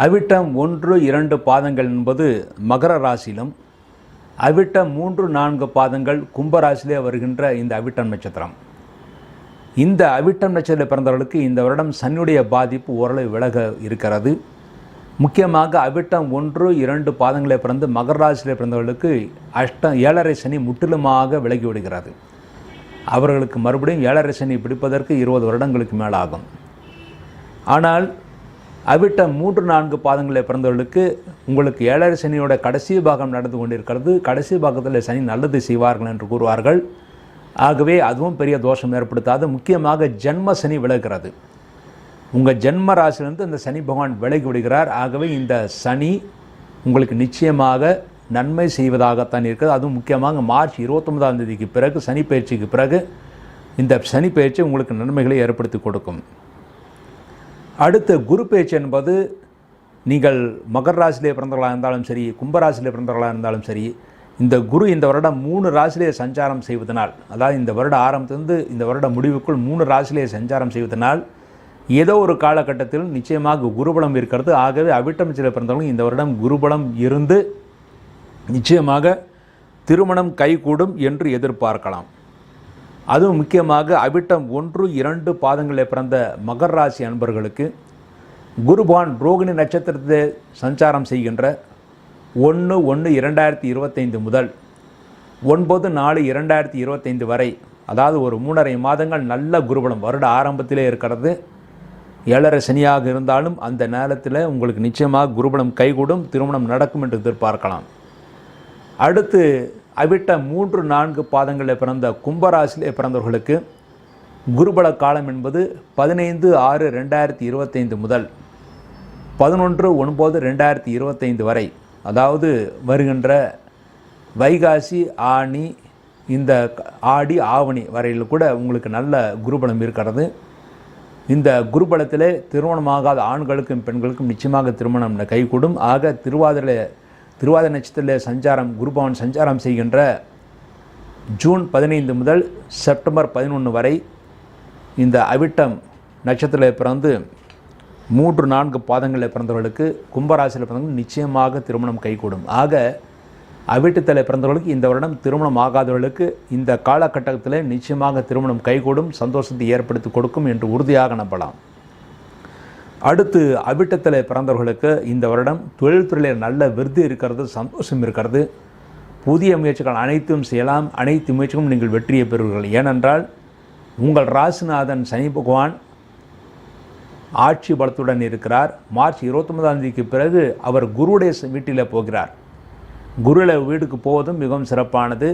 அவிட்டம் ஒன்று இரண்டு பாதங்கள் என்பது மகர ராசியிலும் அவிட்டம் மூன்று நான்கு பாதங்கள் கும்பராசிலே வருகின்ற இந்த அவிட்டம் நட்சத்திரம். இந்த அவிட்டம் நட்சத்திரத்தில் பிறந்தவர்களுக்கு இந்த வருடம் சனியுடைய பாதிப்பு ஓரளவு விலக இருக்கிறது. முக்கியமாக அவிட்டம் ஒன்று இரண்டு பாதங்களை பிறந்து மகர ராசியில் பிறந்தவர்களுக்கு அஷ்டம் ஏழரை சனி முற்றிலுமாக விலகி விடுகிறது. அவர்களுக்கு மறுபடியும் ஏழரை சனி பிடிப்பதற்கு இருபது வருடங்களுக்கு மேலாகும். ஆனால் அவிட்ட மூன்று நான்கு பாதங்களில் பிறந்தவர்களுக்கு உங்களுக்கு ஏழரை சனியோட கடைசி பாகம் நடந்து கொண்டிருக்கிறது. கடைசி பாகத்தில் சனி நல்லது செய்வார்கள் என்று கூறுவார்கள். ஆகவே அதுவும் பெரிய தோஷம் ஏற்படுத்தாது. முக்கியமாக ஜென்ம சனி விலகிறது. உங்கள் ஜென்ம ராசியிலிருந்து இந்த சனி பகவான் விலகி விடுகிறார். ஆகவே இந்த சனி உங்களுக்கு நிச்சயமாக நன்மை செய்வதாகத்தான் இருக்குது அதுவும் முக்கியமாக மார்ச் இருபத்தொன்பதாம் தேதிக்கு பிறகு சனி பயிற்சிக்கு பிறகு இந்த சனி பயிற்சி உங்களுக்கு நன்மைகளை ஏற்படுத்தி கொடுக்கும். அடுத்த குரு பேச்சு என்பது நீங்கள் மகர் ராசிலே பிறந்தவர்களாக இருந்தாலும் சரி கும்பராசிலே பிறந்தவர்களாக இருந்தாலும் சரி இந்த குரு இந்த வருடம் மூணு ராசிலே சஞ்சாரம் செய்வதனால் அதாவது இந்த வருட ஆரம்பத்திலிருந்து இந்த வருட முடிவுக்குள் மூணு ராசிலே சஞ்சாரம் செய்வதனால் ஏதோ ஒரு காலகட்டத்தில் நிச்சயமாக குருபலம் இருக்கிறது. ஆகவே அவிட்டம் சில பிறந்தவர்களும் இந்த வருடம் குருபலம் இருந்து நிச்சயமாக திருமணம் கைகூடும் என்று எதிர்பார்க்கலாம். அதுவும் முக்கியமாக அவிட்டம் ஒன்று இரண்டு பாதங்களில் பிறந்த மகர் ராசி அன்பர்களுக்கு குருபான் ரோகிணி நட்சத்திரத்தை சஞ்சாரம் செய்கின்ற ஒன்று ஒன்று இரண்டாயிரத்தி இருபத்தைந்து முதல் ஒன்பது நாலு இரண்டாயிரத்தி இருபத்தைந்து வரை அதாவது ஒரு மூணரை மாதங்கள் நல்ல குருபலம் வருட ஆரம்பத்திலே இருக்கிறது. ஏழரை சனியாக இருந்தாலும் அந்த நேரத்தில் உங்களுக்கு நிச்சயமாக குருபலம் கைகூடும் திருமணம் நடக்கும் என்று எதிர்பார்க்கலாம். அடுத்து அவிட்ட மூன்று நான்கு பாதங்களில் பிறந்த கும்பராசிலே பிறந்தவர்களுக்கு குருபல காலம் என்பது பதினைந்து ஆறு ரெண்டாயிரத்தி இருபத்தைந்து முதல் பதினொன்று ஒன்பது ரெண்டாயிரத்தி இருபத்தைந்து வரை. அதாவது வருகின்ற வைகாசி ஆணி இந்த ஆடி ஆவணி வரையில் கூட உங்களுக்கு நல்ல குருபலம் இருக்கிறது. இந்த குருபலத்திலே திருமணமாகாத ஆண்களுக்கும் பெண்களுக்கும் நிச்சயமாக திருமணம் கைகூடும் ஆக திருவாதிரை திருவாத நட்சத்திரத்தில் சஞ்சாரம் குருபவன் சஞ்சாரம் செய்கின்ற ஜூன் பதினைந்து முதல் செப்டம்பர் பதினொன்று வரை இந்த அவிட்டம் நட்சத்திரத்தில் பிறந்து மூன்று நான்கு பாதங்களில் பிறந்தவர்களுக்கு கும்பராசியில் பிறந்தவர்கள் நிச்சயமாக திருமணம் கைகூடும். ஆக அவிட்டத்தில் பிறந்தவர்களுக்கு இந்த வருடம் திருமணம் ஆகாதவர்களுக்கு இந்த காலகட்டத்தில் நிச்சயமாக திருமணம் கைகூடும் சந்தோஷத்தை ஏற்படுத்தி கொடுக்கும் என்று உறுதியாக நம்பலாம். அடுத்து அவிட்டத்தில் பிறந்தவர்களுக்கு இந்த வருடம் தொழில்துறையில் நல்ல விருது இருக்கிறது சந்தோஷம் இருக்கிறது. புதிய முயற்சிகள் அனைத்தும் செய்யலாம். அனைத்து முயற்சிகளும் நீங்கள் வெற்றியை பெறுவீர்கள். ஏனென்றால் உங்கள் ராசிநாதன் சனி பகவான் ஆட்சி பலத்துடன் இருக்கிறார். மார்ச் இருபத்தொன்பதாம் தேதிக்கு பிறகு அவர் குருவுடைய வீட்டில் போகிறார். குருல வீடுக்கு போவதும் மிகவும் சிறப்பானது.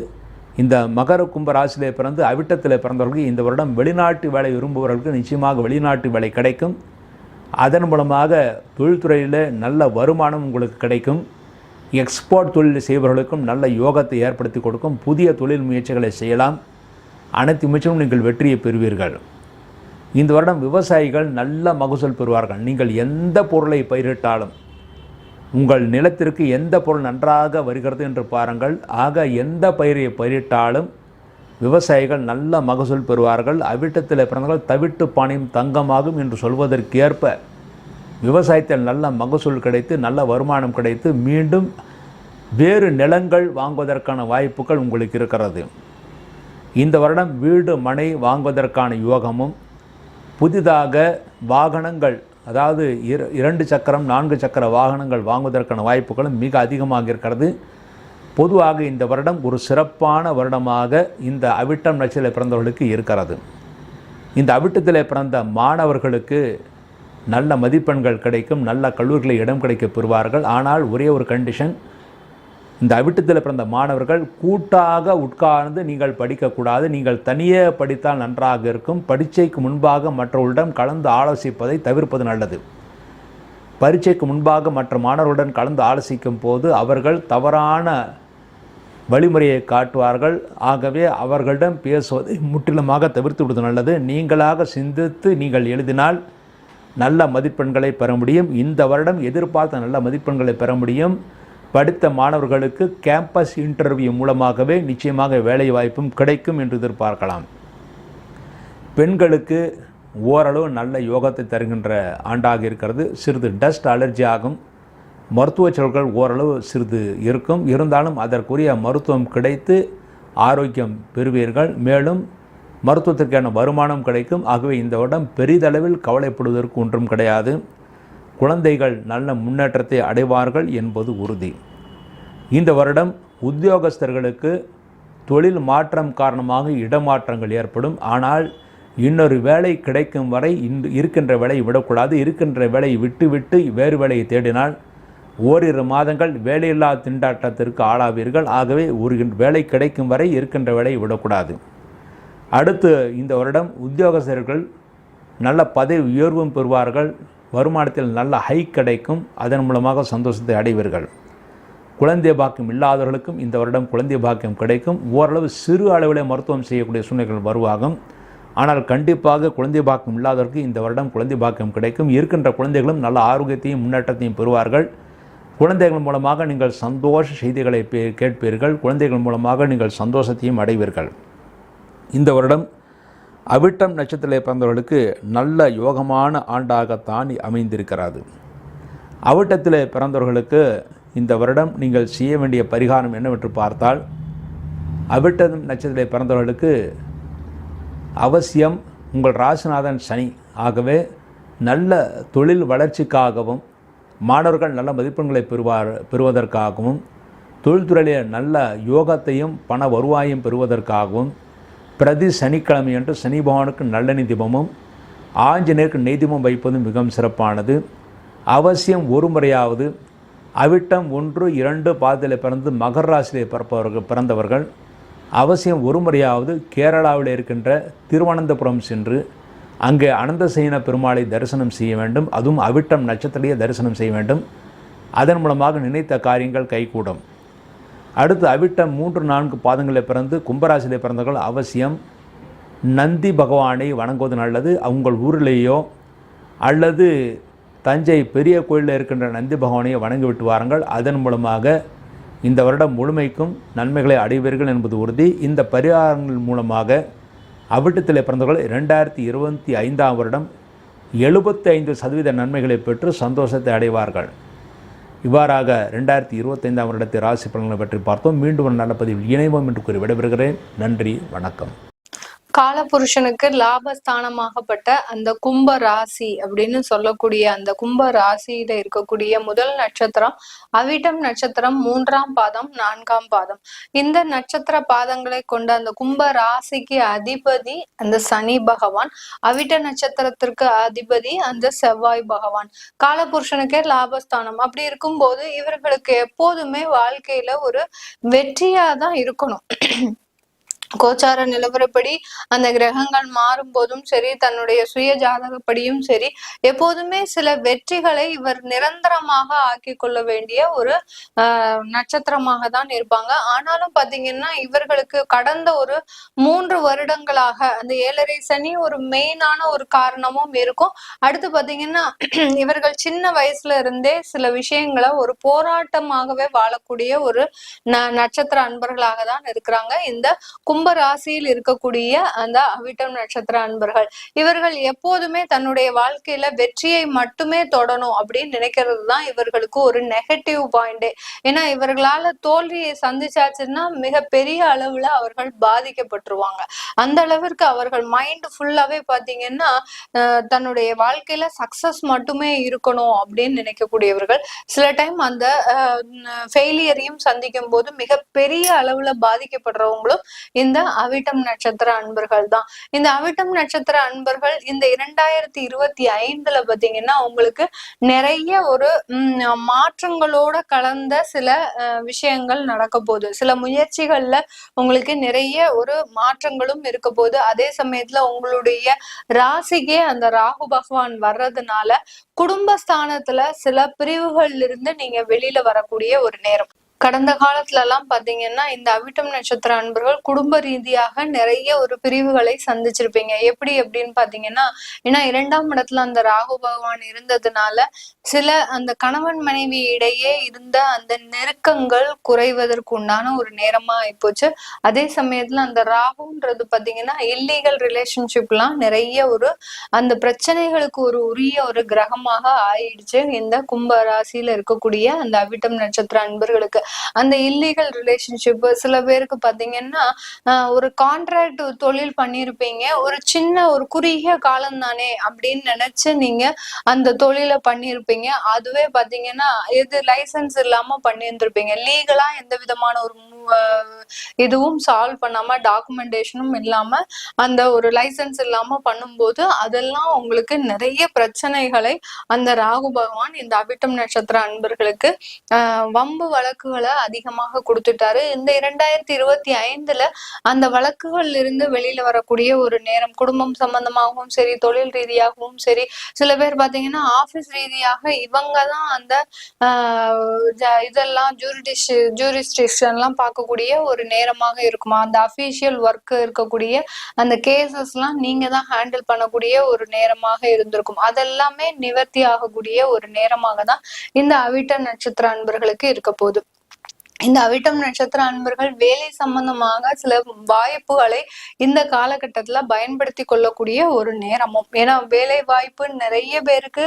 இந்த மகர கும்ப ராசியிலே பிறந்து அவிட்டத்தில் பிறந்தவர்களுக்கு இந்த வருடம் வெளிநாட்டு வேலை விரும்புபவர்களுக்கு நிச்சயமாக வெளிநாட்டு வேலை கிடைக்கும். அதன் மூலமாக தொழில்துறையில் நல்ல வருமானம் உங்களுக்கு கிடைக்கும். எக்ஸ்போர்ட் தொழில் செய்பவர்களுக்கும் நல்ல யோகத்தை ஏற்படுத்தி கொடுக்கும். புதிய தொழில் முயற்சிகளை செய்யலாம். அனைத்து முயற்சிகளும் நீங்கள் வெற்றியை பெறுவீர்கள். இந்த வருடம் விவசாயிகள் நல்ல மகசூல் பெறுவார்கள். நீங்கள் எந்த பொருளை பயிரிட்டாலும் உங்கள் நிலத்திற்கு எந்த பொருள் நன்றாக வருகிறது என்று பாருங்கள். ஆக எந்த பயிரை பயிரிட்டாலும் விவசாயிகள் நல்ல மகசூல் பெறுவார்கள். அவிட்டத்தில் பிறந்தவர்கள் தவிட்டு பானையும் தங்கமாகும் என்று சொல்வதற்கேற்ப விவசாயத்தில் நல்ல மகசூல் கிடைத்து நல்ல வருமானம் கிடைத்து மீண்டும் வேறு நிலங்கள் வாங்குவதற்கான வாய்ப்புகள் உங்களுக்கு இருக்கிறது. இந்த வருடம் வீடு மனை வாங்குவதற்கான யோகமும் புதிதாக வாகனங்கள் அதாவது இரண்டு சக்கரம் நான்கு சக்கர வாகனங்கள் வாங்குவதற்கான வாய்ப்புகளும் மிக அதிகமாக இருக்கிறது. பொதுவாக இந்த வருடம் ஒரு சிறப்பான வருடமாக இந்த அவிட்டம் நட்சத்திர பிறந்தவர்களுக்கு இருக்கிறது. இந்த அவிட்டத்தில் பிறந்த மாணவர்களுக்கு நல்ல மதிப்பெண்கள் கிடைக்கும் நல்ல கல்லூரிகளில் இடம் கிடைக்க பெறுவார்கள். ஆனால் ஒரே ஒரு கண்டிஷன் இந்த அவிட்டத்தில் பிறந்த மாணவர்கள் கூட்டாக உட்கார்ந்து நீங்கள் படிக்கக்கூடாது நீங்கள் தனியே படித்தால் நன்றாக இருக்கும் பரீட்சைக்கு முன்பாக மற்றவர்களிடம் கலந்து ஆலோசிப்பதை தவிர்ப்பது நல்லது. பரீட்சைக்கு முன்பாக மற்ற மாணவர்களுடன் கலந்து ஆலோசிக்கும் போது அவர்கள் தவறான வழிமுறையை காட்டுவார்கள். ஆகவே அவர்களிடம் பேசுவதை முற்றிலுமாக தவிர்த்து விடுவது நல்லது. நீங்களாக சிந்தித்து நீங்கள் எழுதினால் நல்ல மதிப்பெண்களை பெற முடியும். இந்த வருடம் எதிர்பார்த்த நல்ல மதிப்பெண்களை பெற முடியும். படித்த மாணவர்களுக்கு கேம்பஸ் இன்டர்வியூ மூலமாகவே நிச்சயமாக வேலை வாய்ப்பும் கிடைக்கும் என்று எதிர்பார்க்கலாம். பெண்களுக்கு ஓரளவு நல்ல யோகத்தை தருகின்ற ஆண்டாக இருக்கிறது. சிறிது டஸ்ட் அலர்ஜி ஆகும். மருத்துவ செலவுகள் ஓரளவு சிறிது இருக்கும். இருந்தாலும் அதற்குரிய மருத்துவம் கிடைத்து ஆரோக்கியம் பெறுவீர்கள். மேலும் மருத்துவத்திற்கான வருமானம் கிடைக்கும். ஆகவே இந்த வருடம் பெரிதளவில் கவலைப்படுவதற்கு ஒன்றும் கிடையாது. குழந்தைகள் நல்ல முன்னேற்றத்தை அடைவார்கள் என்பது உறுதி. இந்த வருடம் உத்தியோகஸ்தர்களுக்கு தொழில் மாற்றம் காரணமாக இடமாற்றங்கள் ஏற்படும். ஆனால் இன்னொரு வேலை கிடைக்கும் வரை இன்று இருக்கின்ற வேலையை விடக்கூடாது. இருக்கின்ற வேலையை விட்டு விட்டு வேறு வேலையை தேடினால் ஓரிரு மாதங்கள் வேலையில்லா திண்டாட்டத்திற்கு ஆளாவீர்கள். ஆகவே ஒரு வேலை கிடைக்கும் வரை இருக்கின்ற வேலையை விடக்கூடாது. அடுத்து இந்த வருடம் உத்தியோகஸ்தர்கள் நல்ல பதவி உயர்வும் பெறுவார்கள். வருமானத்தில் நல்ல ஹைக் கிடைக்கும். அதன் மூலமாக சந்தோஷத்தை அடைவீர்கள். குழந்தை பாக்கியம் இல்லாதவர்களுக்கும் இந்த வருடம் குழந்தை பாக்கியம் கிடைக்கும். ஓரளவு சிறு அளவிலே மருத்துவம் செய்யக்கூடிய சூழ்நிலைகள் வருவாகும். ஆனால் கண்டிப்பாக குழந்தை பாக்கியம் இல்லாதவருக்கு இந்த வருடம் குழந்தை பாக்கியம் கிடைக்கும். இருக்கின்ற குழந்தைகளும் நல்ல ஆரோக்கியத்தையும் முன்னேற்றத்தையும் பெறுவார்கள். குழந்தைகள் மூலமாக நீங்கள் சந்தோஷ செய்திகளை பே- கேட்பீர்கள். குழந்தைகள் மூலமாக நீங்கள் சந்தோஷத்தையும் அடைவீர்கள். இந்த வருடம் அவிட்டம் நட்சத்திரத்தில் பிறந்தவர்களுக்கு நல்ல யோகமான ஆண்டாகத்தான் அமைந்திருக்கிறது. அவிட்டத்தில் பிறந்தவர்களுக்கு இந்த வருடம் நீங்கள் செய்ய வேண்டிய பரிகாரம் என்னவென்று பார்த்தால் அவிட்டம் நட்சத்திரத்தில் பிறந்தவர்களுக்கு அவசியம் உங்கள் ராசிநாதன் சனி. ஆகவே நல்ல தொழில் வளர்ச்சிக்காகவும் மாணவர்கள் நல்ல மதிப்பெண்களை பெறுவார் பெறுவதற்காகவும் தொழில்துறையிலே நல்ல யோகத்தையும் பண வருவாயும் பெறுவதற்காகவும் பிரதி சனிக்கிழமையன்று சனி பகவானுக்கு நல்லெண்ணெய் தீபமும் ஆஞ்சநேயருக்கு நெய்தீபம் வைப்பதும் மிகவும் சிறப்பானது. அவசியம் ஒரு முறையாவது அவிட்டம் ஒன்று இரண்டு பாதத்தில் பிறந்து மகர ராசியிலே பிறப்பவர்கள் பிறந்தவர்கள். அவசியம் ஒரு முறையாவது கேரளாவில் இருக்கின்ற திருவனந்தபுரம் சென்று அங்கே அனந்தசயன பெருமாளை தரிசனம் செய்ய வேண்டும். அதுவும் அவிட்டம் நட்சத்திரையே தரிசனம் செய்ய வேண்டும். அதன் மூலமாக நினைத்த காரியங்கள் கைகூடும். அடுத்து அவிட்டம் மூன்று நான்கு பாதங்களில் பிறந்து கும்பராசியிலே பிறந்தவர்கள் அவசியம். நந்தி பகவானை வணங்குவது நல்லது. உங்கள் ஊரிலேயோ அல்லது தஞ்சை பெரிய கோயிலில் இருக்கின்ற நந்தி பகவானையை வணங்கிவிட்டு வாருங்கள். அதன் மூலமாக இந்த வருடம் முழுமைக்கும் நன்மைகளை அடைவீர்கள் என்பது உறுதி. இந்த பரிகாரங்கள் மூலமாக அவிட்டத்தில் பிறந்தவர்கள் ரெண்டாயிரத்தி இருபத்தி ஐந்தாம் வருடம் எழுபத்தி ஐந்து சதவீத நன்மைகளை பெற்று சந்தோஷத்தை அடைவார்கள். இவ்வாறாக ரெண்டாயிரத்தி இருபத்தைந்தாம் வருடத்தை ராசி பலன்களை பற்றி பார்த்தோம். மீண்டும் ஒரு நல்ல பதிவில் இணைவோம் என்று கூறி விடைபெறுகிறேன். நன்றி வணக்கம். காலபுருஷனுக்கு லாபஸ்தானமாகப்பட்ட அந்த கும்ப ராசி அப்படின்னு சொல்லக்கூடிய அந்த கும்ப ராசியில இருக்கக்கூடிய முதல் நட்சத்திரம் அவிட்டம் நட்சத்திரம் மூன்றாம் பாதம் நான்காம் பாதம். இந்த நட்சத்திர பாதங்களை கொண்ட அந்த கும்ப ராசிக்கு அதிபதி அந்த சனி பகவான். அவிட்ட நட்சத்திரத்திற்கு அதிபதி அந்த செவ்வாய் பகவான். காலபுருஷனுக்கே லாபஸ்தானம். அப்படி இருக்கும்போது இவர்களுக்கு எப்போதுமே வாழ்க்கையில ஒரு வெற்றியா தான் இருக்கணும். கோச்சார நிலவரப்படி அந்த கிரகங்கள் மாறும் போதும் சரி தன்னுடைய சுய ஜாதகப்படியும் சரி எப்போதுமே சில வெற்றிகளை இவர் நிரந்தரமாக ஆக்கி கொள்ள வேண்டிய ஒரு நட்சத்திரமாக தான் இருப்பாங்க. ஆனாலும் பாத்தீங்கன்னா இவர்களுக்கு கடந்த ஒரு மூன்று வருடங்களாக அந்த ஏழரை சனி ஒரு மெயினான ஒரு காரணமும் இருக்கும். அடுத்து பாத்தீங்கன்னா இவர்கள் சின்ன வயசுல இருந்தே சில விஷயங்களை ஒரு போராட்டமாகவே வாழக்கூடிய ஒரு நட்சத்திர அன்பர்களாக தான் இருக்கிறாங்க. இந்த கும் கும்ப ராசியில் இருக்கக்கூடிய அந்த அவிட்டம் நட்சத்திர அன்பர்கள் இவர்கள் எப்போதுமே தன்னுடைய வாழ்க்கையில வெற்றியை மட்டுமே தொடணும் அப்படின்னு நினைக்கிறது தான் இவர்களுக்கு ஒரு நெகட்டிவ் பாயிண்டே ஏன்னா இவர்களால தோல்வியை சந்திச்சாச்சுன்னா மிக பெரிய அளவுல அவர்கள் பாதிக்கப்பட்டுருவாங்க. அந்த அளவிற்கு அவர்கள் மைண்ட் ஃபுல்லாவே பாத்தீங்கன்னா தன்னுடைய வாழ்க்கையில சக்சஸ் மட்டுமே இருக்கணும் அப்படின்னு நினைக்கக்கூடியவர்கள். சில டைம் அந்த ஃபெயிலியரையும் சந்திக்கும் போது மிகப்பெரிய அளவுல பாதிக்கப்படுறவங்களும் இந்த அவிட்டம் நட்சத்திர அன்பர்கள் தான். இந்த அவிட்டம் நட்சத்திர அன்பர்கள் இந்த இரண்டாயிரத்தி இருபத்தி ஐந்துல பாத்தீங்கன்னா உங்களுக்கு நிறைய ஒரு உம் மாற்றங்களோட கலந்த சில விஷயங்கள் நடக்க போகுது. சில முயற்சிகள்ல உங்களுக்கு நிறைய ஒரு மாற்றங்களும் இருக்க போகுது அதே சமயத்துல உங்களுடைய ராசிக்கே அந்த ராகு பகவான் வர்றதுனால குடும்பஸ்தானத்துல சில பிரிவுகள்ல இருந்து நீங்க வெளியில வரக்கூடிய ஒரு நேரம். கடந்த காலத்துல எல்லாம் பாத்தீங்கன்னா இந்த அவிட்டம் நட்சத்திர அன்பர்கள் குடும்ப ரீதியாக நிறைய ஒரு பிரிவுகளை சந்திச்சிருப்பீங்க. எப்படி அப்படின்னு பாத்தீங்கன்னா ஏன்னா இரண்டாம் இடத்துல அந்த ராகு பகவான் இருந்ததுனால சில அந்த கணவன் மனைவி இடையே இருந்த அந்த நெருக்கங்கள் குறைவதற்கு உண்டான ஒரு நேரமா ஆயிப்போச்சு. அதே சமயத்துல அந்த ராகுன்றது பாத்தீங்கன்னா இல்லீகல் ரிலேஷன்ஷிப்லாம் நிறைய ஒரு அந்த பிரச்சனைகளுக்கு ஒரு உரிய ஒரு கிரகமாக ஆயிடுச்சு. இந்த கும்ப ராசியில இருக்கக்கூடிய அந்த அவிட்டம் நட்சத்திர அன்பர்களுக்கு. அந்த இல்லீகல் ரிலேஷன்ஷிப் சில பேருக்கு பாத்தீங்கன்னா ஆஹ் ஒரு கான்ட்ராக்ட் தொழில் பண்ணியிருப்பீங்க ஒரு சின்ன ஒரு குறுகிய காலம் தானே அப்படின்னு நினைச்சு நீங்க அந்த தொழிலை பண்ணியிருப்பீங்க அதுவே பாத்தீங்கன்னா எது லைசன்ஸ் இல்லாம பண்ணியிருந்திருப்பீங்க லீகலா எந்த விதமான ஒரு இதுவும் சால்வ் பண்ணாம டாக்குமெண்டேஷனும் இல்லாம அந்த ஒரு லைசன்ஸ் இல்லாம பண்ணும்போது அதெல்லாம் உங்களுக்கு நிறைய பிரச்சனைகளை அந்த ராகு பகவான் இந்த அவிட்டம் நட்சத்திர அன்பர்களுக்கு ஆஹ் வம்பு வழக்குகளை அதிகமாக கொடுத்துட்டாரு. இந்த இரண்டாயிரத்தி இருபத்தி ஐந்துல அந்த வழக்குகள்ல இருந்து வெளியில வரக்கூடிய ஒரு நேரம் குடும்பம் சம்பந்தமாகவும் சரி தொழில் ரீதியாகவும் சரி சில பேர் பாத்தீங்கன்னா ஆபீஸ் ரீதியாக இவங்க தான் அந்த ஜ- இதெல்லாம் ஜூரிடிஷ் ஜூரிஸ்டிக்ஷன்லாம் பார்க்கக்கூடிய ஒரு நேரமாக இருக்குமா? அந்த அஃபீஷியல் ஒர்க் இருக்கக்கூடிய அந்த கேசஸ்லாம் நீங்க தான் ஹேண்டில் பண்ணக்கூடிய ஒரு நேரமாக இருந்திருக்கும். அதெல்லாமே நிவர்த்தி ஆகக்கூடிய ஒரு நேரமாக தான் இந்த அவிட்ட நட்சத்திர அன்பர்களுக்கு இருக்க போகுது. இந்த அவிட்டம் நட்சத்திர அன்பர்கள் வேலை சம்பந்தமாக சில வாய்ப்புகளை இந்த காலகட்டத்துல பயன்படுத்தி கொள்ளக்கூடிய ஒரு நேரமும். ஏன்னா வேலை வாய்ப்பு நிறைய பேருக்கு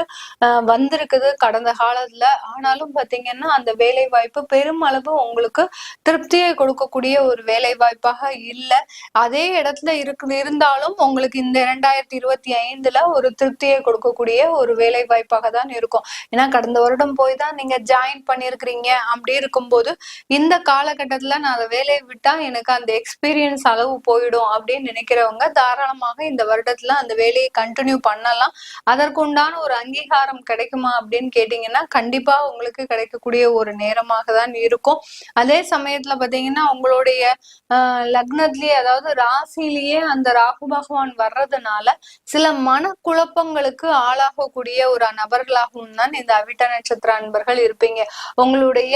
வந்திருக்குது கடந்த காலத்துல. ஆனாலும் பாத்தீங்கன்னா அந்த வேலை வாய்ப்பு பெருமளவு உங்களுக்கு திருப்தியை கொடுக்கக்கூடிய ஒரு வேலை வாய்ப்பாக இல்லை. அதே இடத்துல இருக்கு இருந்தாலும் உங்களுக்கு இந்த இரண்டாயிரத்தி இருபத்தி ஐந்துல ஒரு திருப்தியை கொடுக்கக்கூடிய ஒரு வேலை வாய்ப்பாக தான் இருக்கும். ஏன்னா கடந்த வருடம் போய் தான் நீங்க ஜாயின் பண்ணியிருக்கிறீங்க அப்படி இருக்கும்போது இந்த காலகட்டத்துல நான் அந்த வேலையை விட்டா எனக்கு அந்த எக்ஸ்பீரியன்ஸ் அளவு போயிடும் அப்படின்னு நினைக்கிறவங்க தாராளமாக இந்த வருடத்துல அந்த வேலையை கண்டினியூ பண்ணலாம். அதற்குண்டான ஒரு அங்கீகாரம் கிடைக்குமா அப்படின்னு கேட்டீங்கன்னா கண்டிப்பா உங்களுக்கு கிடைக்கக்கூடிய ஒரு நேரமாக தான் இருக்கும். அதே சமயத்துல பாத்தீங்கன்னா உங்களுடைய ஆஹ் லக்னத்திலேயே அதாவது ராசிலேயே அந்த ராகு பகவான் வர்றதுனால சில மனக்குழப்பங்களுக்கு ஆளாகக்கூடிய ஒரு நபர்களாகவும் தான் இந்த அவிட்ட நட்சத்திர அன்பர்கள் இருப்பீங்க. உங்களுடைய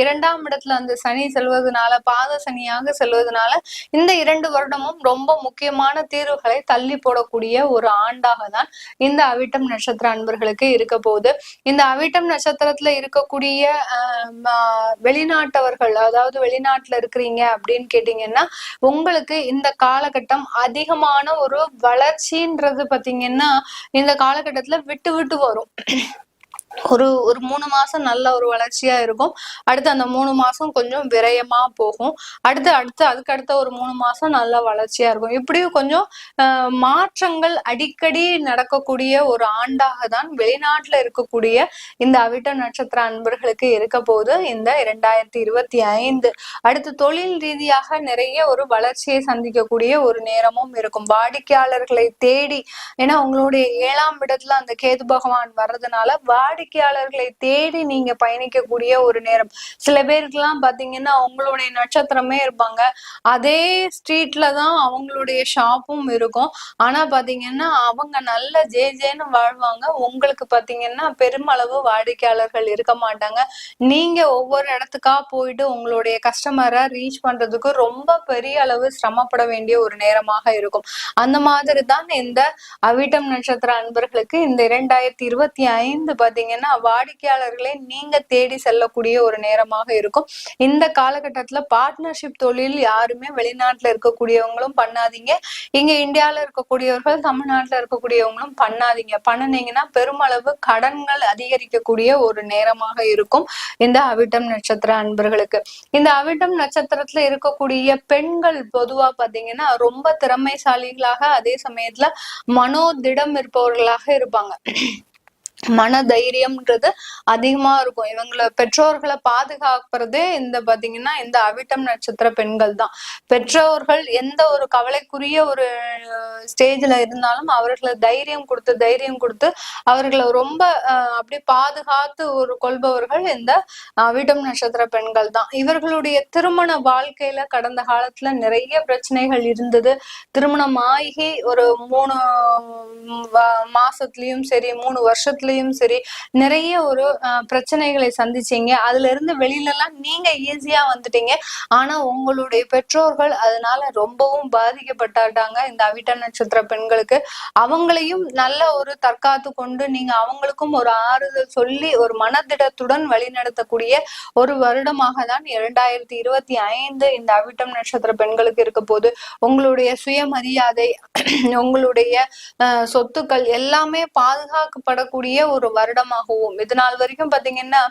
இரண்டாம் இடத்துல அந்த சனி செல்வதனால பாத சனியாக செல்வதனால இந்த இரண்டு வருடமும் ரொம்ப முக்கியமான தீர்வுகளை தள்ளி போடக்கூடிய ஒரு ஆண்டாக தான் இந்த அவிட்டம் நட்சத்திர அன்பர்களுக்கு இருக்க போகுது. இந்த அவிட்டம் நட்சத்திரத்துல இருக்கக்கூடிய ஆஹ் வெளிநாட்டவர்கள் அதாவது வெளிநாட்டுல இருக்கிறீங்க அப்படின்னு கேட்டீங்கன்னா உங்களுக்கு இந்த காலகட்டம் அதிகமான ஒரு வளர்ச்சின்றது பாத்தீங்கன்னா இந்த காலகட்டத்துல விட்டு விட்டு வரும். ஒரு ஒரு மூணு மாசம் நல்ல ஒரு வளர்ச்சியா இருக்கும். அடுத்து அந்த மூணு மாசம் கொஞ்சம் விரயமா போகும். அடுத்து அடுத்து அதுக்கு அடுத்த ஒரு மூணு மாசம் நல்ல வளர்ச்சியா இருக்கும். இப்படியும் கொஞ்சம் ஆஹ், மாற்றங்கள் அடிக்கடி நடக்கக்கூடிய ஒரு ஆண்டாக தான் வெளிநாட்டுல இருக்கக்கூடிய இந்த அவிட்ட நட்சத்திர அன்பர்களுக்கு இருக்க போது இந்த இரண்டாயிரத்தி இருபத்தி ஐந்து. அடுத்து தொழில் ரீதியாக நிறைய ஒரு வளர்ச்சியை சந்திக்கக்கூடிய ஒரு நேரமும் இருக்கும். வாடிக்கையாளர்களை தேடி ஏன்னா உங்களுடைய ஏழாம் இடத்துல அந்த கேது பகவான் வர்றதுனால வாடி வாடிக்கையாளர்களை தேடி நீங்க பயணிக்கக்கூடிய ஒரு நேரம். சில பேருக்குலாம் பாத்தீங்கன்னா அவங்களுடைய நட்சத்திரமே இருப்பாங்க. அதே ஸ்ட்ரீட்ல தான் அவங்களுடைய ஷாப்பும் இருக்கும். ஆனா பாத்தீங்கன்னா அவங்க நல்ல ஜே ஜேன்னு வாழ்வாங்க. உங்களுக்கு பாத்தீங்கன்னா பெருமளவு வாடிக்கையாளர்கள் இருக்க மாட்டாங்க. நீங்க ஒவ்வொரு இடத்துக்கா போயிட்டு உங்களுடைய கஸ்டமரை ரீச் பண்றதுக்கு ரொம்ப பெரிய அளவு சிரமப்பட வேண்டிய ஒரு நேரமாக இருக்கும். அந்த மாதிரி தான் இந்த அவிட்டம் நட்சத்திர அன்பர்களுக்கு இந்த இரண்டாயிரத்தி இருபத்தி ஐந்து பாத்தீங்கன்னா வாடிக்கையாளர்களை நீங்க தேடி செல்லக்கூடிய ஒரு நேரமாக இருக்கும். இந்த காலகட்டத்துல பார்ட்னர்ஷிப் தொழில் யாருமே வெளிநாட்டுல இருக்கக்கூடியவங்களும் பண்ணாதீங்க. இங்க இந்தியால இருக்கக்கூடியவர்கள் தமிழ்நாட்டுல இருக்கக்கூடியவங்களும் பண்ணாதீங்க. பண்ணுனீங்கன்னா பெருமளவு கடன்கள் அதிகரிக்கக்கூடிய ஒரு நேரமாக இருக்கும். இந்த அவிட்டம் நட்சத்திர அன்பர்களுக்கு. இந்த அவிட்டம் நட்சத்திரத்துல இருக்கக்கூடிய பெண்கள் பொதுவா பாத்தீங்கன்னா ரொம்ப திறமைசாலிகளாக அதே சமயத்துல மனோதிடம் இருப்பவர்களாக இருப்பாங்க. மன தைரியம்ன்றது அதிகமா இருக்கும். இவங்கள பெற்றோர்களை பாதுகாக்கிறதே இந்த பாத்தீங்கன்னா இந்த அவிட்டம் நட்சத்திர பெண்கள் தான். பெற்றோர்கள் எந்த ஒரு கவலைக்குரிய ஒரு ஸ்டேஜ்ல இருந்தாலும் அவர்களை தைரியம் கொடுத்து தைரியம் கொடுத்து அவர்களை ரொம்ப அஹ், அப்படி பாதுகாத்து ஒரு கொள்பவர்கள் இந்த அவிட்டம் நட்சத்திர பெண்கள் தான். இவர்களுடைய திருமண வாழ்க்கையில கடந்த காலத்துல நிறைய பிரச்சனைகள் இருந்தது. திருமணம் ஆகி ஒரு மூணு மாசத்துலயும் சரி மூணு வருஷத்துலயும் சரி நிறைய ஒரு பிரச்சனைகளை சந்திச்சீங்க. அதுல இருந்து வெளியில எல்லாம் நீங்க ஈஸியா வந்துட்டீங்க. ஆனா உங்களுடைய பெற்றோர்கள் அதனால ரொம்பவும் பாதிக்கப்பட்டாட்டாங்க. இந்த அவிட்ட நட்சத்திர பெண்களுக்கு. அவங்களையும் நல்ல ஒரு தற்காத்து கொண்டு நீங்க அவங்களுக்கும் ஒரு ஆறுதல் சொல்லி ஒரு மனதிடத்துடன் வழிநடத்தக்கூடிய ஒரு வருடமாக தான் இரண்டாயிரத்தி இருபத்தி ஐந்து இந்த அவிட்டம் நட்சத்திர பெண்களுக்கு இருக்க போது உங்களுடைய சுயமரியாதை உங்களுடைய அஹ், சொத்துக்கள் எல்லாமே பாதுகாக்கப்படக்கூடிய ஒரு வருடமாகவும். இது நாள் வரைக்கும் பாத்தீங்கன்னா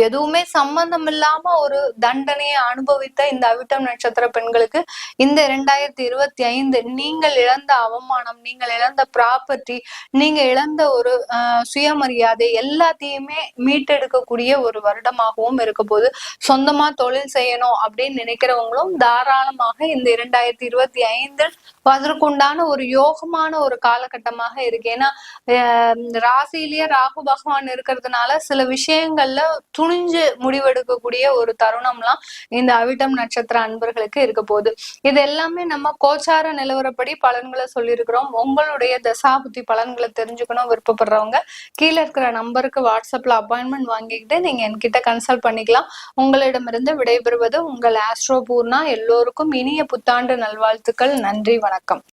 எதுவுமே சம்பந்தம் இல்லாம ஒரு தண்டனையை அனுபவித்த இந்த அவிட்டம் நட்சத்திர பெண்களுக்கு இந்த இரண்டாயிரத்தி இருபத்தி ஐந்து நீங்கள் இழந்த அவமானம் நீங்கள் இழந்த ப்ராப்பர்ட்டி நீங்க இழந்த ஒரு அஹ், சுயமரியாதை எல்லாத்தையுமே மீட்டெடுக்கக்கூடிய ஒரு வருடமாகவும் இருக்க போது சொந்தமா தொழில் செய்யணும் அப்படின்னு நினைக்கிறவங்களும் தாராளமாக இந்த இரண்டாயிரத்தி இருபத்தி ஐந்தில் அதற்குண்டான ஒரு யோகமான ஒரு காலகட்டமாக இருக்கு. ஏன்னா ராசியிலேயே ராகு பகவான் இருக்கிறதுனால சில விஷயங்கள்ல துணிஞ்சு முடிவெடுக்கக்கூடிய ஒரு தருணம்லாம் இந்த அவிட்டம் நட்சத்திர அன்பர்களுக்கு இருக்க போகுது. இது எல்லாமே நம்ம கோச்சார நிலவரப்படி பலன்களை சொல்லியிருக்கிறோம். உங்களுடைய தசாபுத்தி பலன்களை தெரிஞ்சுக்கணும் விருப்பப்படுறவங்க கீழே இருக்கிற நம்பருக்கு வாட்ஸ்அப்ல அப்பாயின்மெண்ட் வாங்கிக்கிட்டு நீங்க என்கிட்ட கன்சல்ட் பண்ணிக்கலாம். உங்களிடமிருந்து விடைபெறுவது உங்கள் ஆஸ்ட்ரோ பூர்ணா. எல்லோருக்கும் இனிய புத்தாண்டு நல்வாழ்த்துக்கள். நன்றி வணக்கம். வணக்கம்.